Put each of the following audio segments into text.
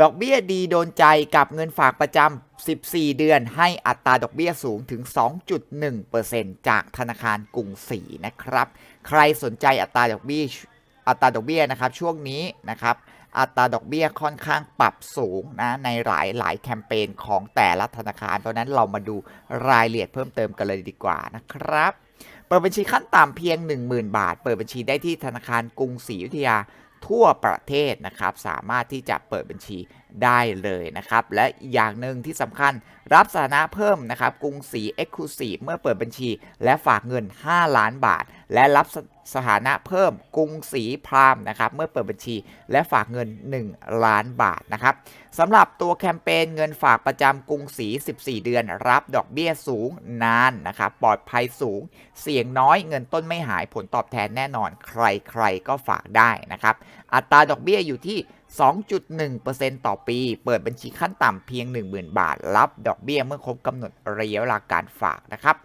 ดอกเบี้ยดีโดนใจกับเงินฝากประจำ 14 เดือนให้อัตราดอกเบี้ยสูงถึง 2.1%จากธนาคารกรุงศรีนะครับ ใครสนใจอัตราดอกเบี้ยอัตราดอกเบี้ยนะครับช่วงนี้นะครับอัตราดอกเบี้ยค่อนข้างปรับสูงนะในหลายหลายแคมเปญของแต่ละธนาคาร เพราะนั้นเรามาดูรายละเอียดเพิ่มเติมกันเลยดีกว่านะครับ เปิดบัญชีขั้นต่ำเพียง 10,000 บาท เปิดบัญชีได้ที่ธนาคารกรุงศรีอยุธยา ทั่วประเทศนะครับ สามารถที่จะเปิดบัญชี ได้เลยนะครับ และอีกอย่างหนึ่งที่สำคัญรับสถานะเพิ่มนะครับ กรุงศรี Exclusive เมื่อเปิดบัญชี และฝากเงิน 5 ล้านบาท และรับสสถานะเพิ่มกรุงศรีพรามนะครับเมื่อเปิดบัญชี และฝากเงิน 1 ล้านบาทนะครับสำหรับตัวแคมเปญเงินฝากประจำกรุงศรี 14 เดือน รับดอกเบี้ยสูงนานนะครับปลอดภัยสูง เสี่ยงน้อยเงินต้นไม่หายผลตอบแทนแน่นอน ใครๆก็ฝากได้นะครับอัตราดอกเบี้ยอยู่ที่ 2.1%ต่อปี เปิดบัญชีขั้นต่ำเพียง 10,000 บาท รับดอกเบี้ยเมื่อครบกำหนดระยะเวลาการฝากนะครับ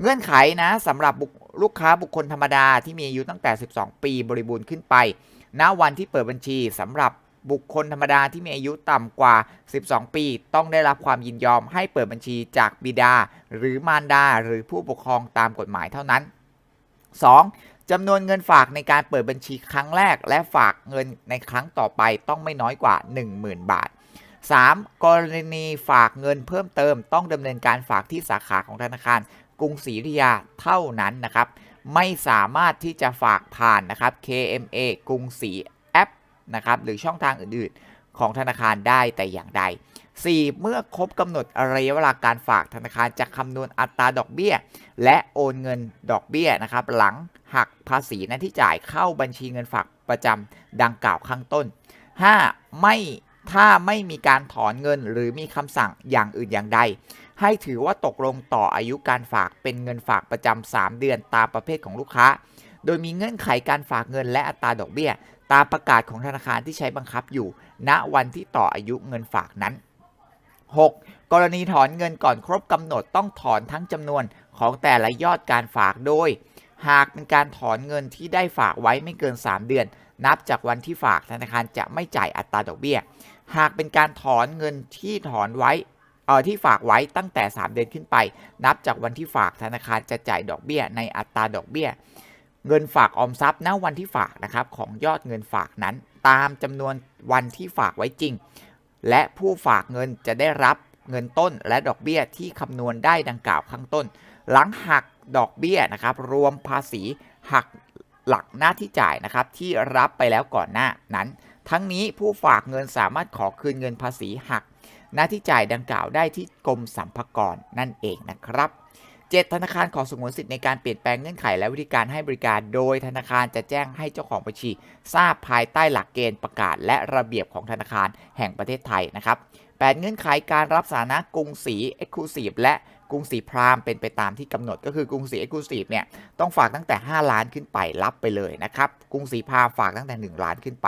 เงื่อนไขนะสำหรับลูกค้าบุคคลธรรมดาที่มีอายุตั้งแต่ 12 ปีบริบูรณ์ขึ้นไป ณ วันที่เปิดบัญชีสำหรับบุคคลธรรมดาที่มีอายุต่ำกว่า 12 ปี ต้องได้รับความยินยอมให้เปิดบัญชีจากบิดา หรือมารดา หรือผู้ปกครองตามกฎหมายเท่านั้น 2. จำนวนเงินฝากในการเปิดบัญชีครั้งแรก และฝากเงินในครั้งต่อไปต้องไม่น้อยกว่า 10,000 บาท 3. กรณีฝากเงินเพิ่มเติม ต้องดำเนินการฝากที่สาขาของธนาคาร กรุงศรีอยุธยาเท่านั้นนะครับ ไม่สามารถที่จะฝากผ่านนะครับ KMA กรุงศรีแอปนะครับหรือช่องทางอื่นๆ ของธนาคารได้แต่อย่างใด 4. เมื่อครบกำหนดระยะเวลาการฝากธนาคารจะคำนวณอัตราดอกเบี้ย และโอนเงินดอกเบี้ยนะครับ หลังหักภาษีหน้าที่จ่ายเข้าบัญชีเงินฝากประจำดังกล่าวข้างต้น 5. ไม่ถ้าไม่มีการถอนเงินหรือมีคำสั่งอย่างอื่นอย่างใด ให้ถือว่าตกลงต่ออายุการฝากเป็นเงินฝากประจำ3เดือนตามประเภทของลูกค้า โดยมีเงื่อนไขการฝากเงินและอัตราดอกเบี้ย ตามประกาศของธนาคารที่ใช้บังคับอยู่ ณวันที่ต่ออายุเงินฝากนั้น 6. กรณีถอนเงินก่อนครบกำหนดต้องถอนทั้งจำนวนของแต่ละยอดการฝากโดย หากเป็นการถอนเงินที่ได้ฝากไว้ไม่เกิน 3 เดือน นับจากวันที่ฝากธนาคารจะไม่จ่ายอัตราดอกเบี้ย หากเป็นการถอนเงินที่ถอนไว้เออที่ฝากไว้ตั้งแต่ 3 เดือนขึ้นไป นับจากวันที่ฝากธนาคารจะจ่ายดอกเบี้ย ในอัตราดอกเบี้ย เงินฝากออมทรัพย์ณวันที่ฝากนะครับของยอดเงินฝากนั้น ตามจำนวนวันที่ฝากไว้จริง และผู้ฝากเงินจะได้รับเงินต้นและดอกเบี้ยที่คำนวณได้ดังกล่าวข้างต้น หลังหักดอกเบี้ยนะครับ รวมภาษีหักหลักหน้าที่จ่ายนะครับ ที่รับไปแล้วก่อนหน้านั้น ทั้งนี้ผู้ฝากเงินสามารถขอคืนเงินภาษีหัก หน้าที่จ่ายดังกล่าวได้ที่กรมสรรพากรนั่นเองนะครับ 7 ธนาคารขอสงวนสิทธิ์ในการเปลี่ยนแปลงเงื่อนไขและวิธีการให้บริการ โดยธนาคารจะแจ้งให้เจ้าของบัญชี ทราบภายใต้หลักเกณฑ์ประกาศ และระเบียบของธนาคารแห่งประเทศไทยนะครับ 8 เงื่อนไขการรับสานะกรุงศรี Exclusive และกรุงศรีพรามเป็นไปตามที่กำหนดก็คือกรุงศรี Exclusive เนี่ยต้องฝากตั้งแต่ 5 ล้านขึ้นไปรับไปเลยนะครับกรุงศรีพรามฝากตั้งแต่ 1 ล้านขึ้นไป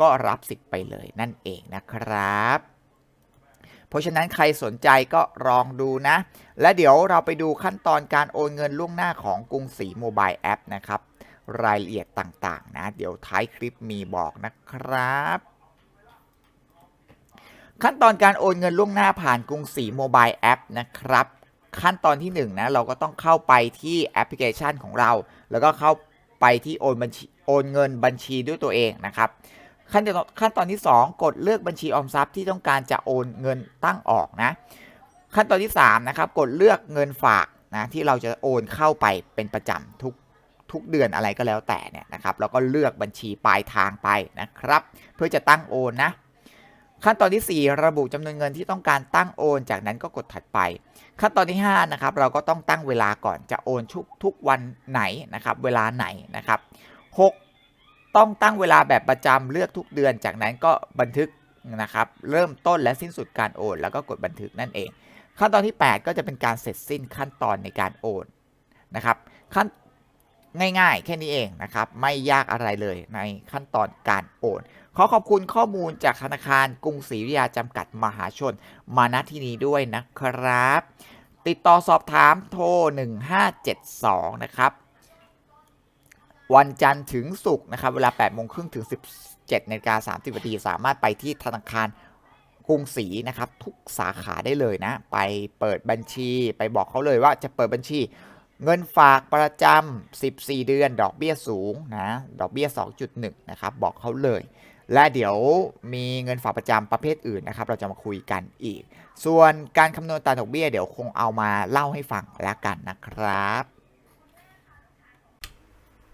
ก็รับสิทธิ์ไปเลยนั่นเองนะครับ เพราะฉะนั้นใครสนใจก็ลองดูนะ และเดี๋ยวเราไปดูขั้นตอนการโอนเงินล่วงหน้าของกรุงศรีโมบายแอปนะครับ รายละเอียดต่างๆ นะ เดี๋ยวท้ายคลิปมีบอกนะครับ ขั้นตอนการโอนเงินล่วงหน้าผ่านกรุงศรีโมบายแอปนะครับ ขั้นตอนที่1นนะเราก็ต้องเข้าไปที่แอปพลิเคชันของเรา แล้วก็เข้าไปที่โอนบัญชีโอนเงินบัญชีด้วยตัวเองนะครับ ขั้นตอนขั้นตอนที่ 2 กดเลือกบัญชีออมทรัพย์ที่ต้องการจะโอนเงินตั้งออกนะ ขั้นตอนที่3นะครับกดเลือกเงินฝากนะที่เราจะโอนเข้าไปเป็นประจำทุกทุกเดือนอะไรก็แล้วแต่เนี่ยนะครับแล้วก็เลือกบัญชีปลายทางไปนะครับ เพื่อจะตั้งโอนนะ ขั้นตอนที่ 4 ระบุจำนวนเงินที่ต้องการตั้งโอน จากนั้นก็กดถัดไป ขั้นตอนที่5นะครับเราก็ต้องตั้งเวลาก่อนจะโอนทุกทุกวันไหนนะครับเวลาไหนนะครับ 6 ต้องตั้งเวลาแบบประจำเลือกทุกเดือน จากนั้นก็บันทึกนะครับ เริ่มต้นและสิ้นสุดการโอน แล้วก็กดบันทึกนั่นเอง ขั้นตอนที่ 8 ก็จะเป็นการเสร็จสิ้นขั้นตอนในการโอนนะครับขั้นง่ายๆ แค่นี้เองนะครับ ไม่ยากอะไรเลยในขั้นตอนการโอน ขอขอบคุณข้อมูลจากธนาคารกรุงศรีอยุธยาจำกัดมหาชน มาณที่นี้ด้วยนะครับ ติดต่อสอบถามโทร 1572 นะครับ วันจันทร์ถึงศุกร์นะครับ เวลา8โมงครึ่งถึง 17นาฬิกา30นาทีสามารถไปที่ธนาคารกรุงศรีนะครับ ทุกสาขาได้เลยนะ ไปเปิดบัญชีไปบอกเขาเลยว่าจะเปิดบัญชี เงินฝากประจำ 14 เดือน ดอกเบี้ยสูงนะ ดอกเบี้ย 2.1 นะครับ บอกเขาเลย และเดี๋ยวมีเงินฝากประจำประเภทอื่นนะครับ เราจะมาคุยกันอีก ส่วนการคำนวณตาดอกเบี้ย เดี๋ยวคงเอามาเล่าให้ฟังแล้วกันนะครับ